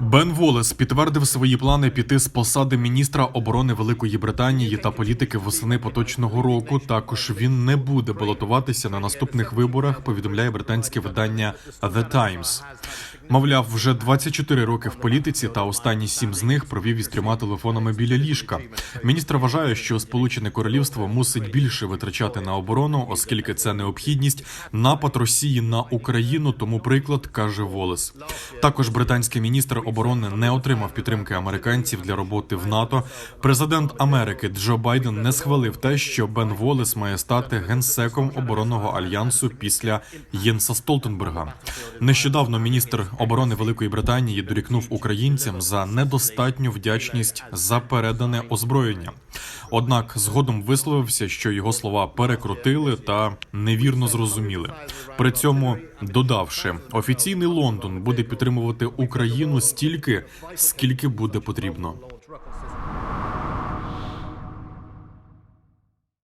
Бен Волес підтвердив свої плани піти з посади міністра оборони Великої Британії та політики восени поточного року. Також він не буде балотуватися на наступних виборах. Повідомляє британське видання The Times. Мовляв, вже 24 роки в політиці, та останні сім з них провів із трьома телефонами біля ліжка. Міністр вважає, що Сполучене Королівство мусить більше витрачати на оборону, оскільки це необхідність напад Росії на Україну. Тому приклад каже Волес. Також британський міністр оборони не отримав підтримки американців для роботи в НАТО. Президент Америки Джо Байден не схвалив те, що Бен Волес має стати генсеком оборонного альянсу після Єнса Столтенберга. Нещодавно міністр оборони Великої Британії дорікнув українцям за недостатню вдячність за передане озброєння. Однак згодом висловився, що його слова перекрутили та невірно зрозуміли. При цьому додавши, офіційний Лондон буде підтримувати Україну стільки, скільки буде потрібно.